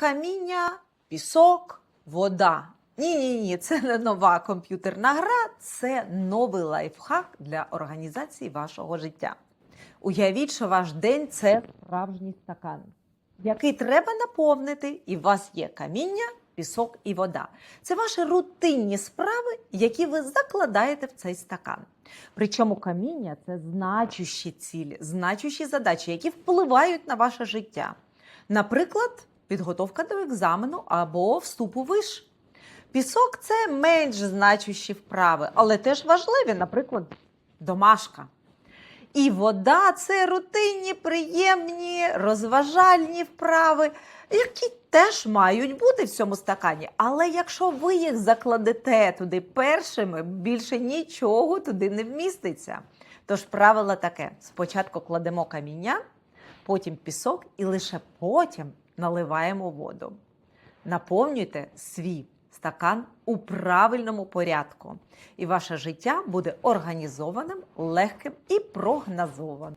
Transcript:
каміння, пісок, вода. Ні, ні, ні, це не нова комп'ютерна гра, це новий лайфхак для організації вашого життя. Уявіть, що ваш день це справжній стакан, який треба наповнити, і у вас є каміння, пісок і вода. Це ваші рутинні справи, які ви закладаєте в цей стакан. Причому каміння це значущі цілі, значущі задачі, які впливають на ваше життя. Наприклад, підготовка до екзамену або вступу виш. Пісок це менш значущі вправи, але теж важливі, наприклад, домашка. І вода це рутинні, приємні, розважальні вправи, які теж мають бути в цьому стакані. Але якщо ви їх закладете туди першими, більше нічого туди не вміститься. Тож правило таке: спочатку кладемо каміння, потім пісок і лише потім наливаємо воду. Наповнюйте свій стакан у правильному порядку, і ваше життя буде організованим, легким і прогнозованим.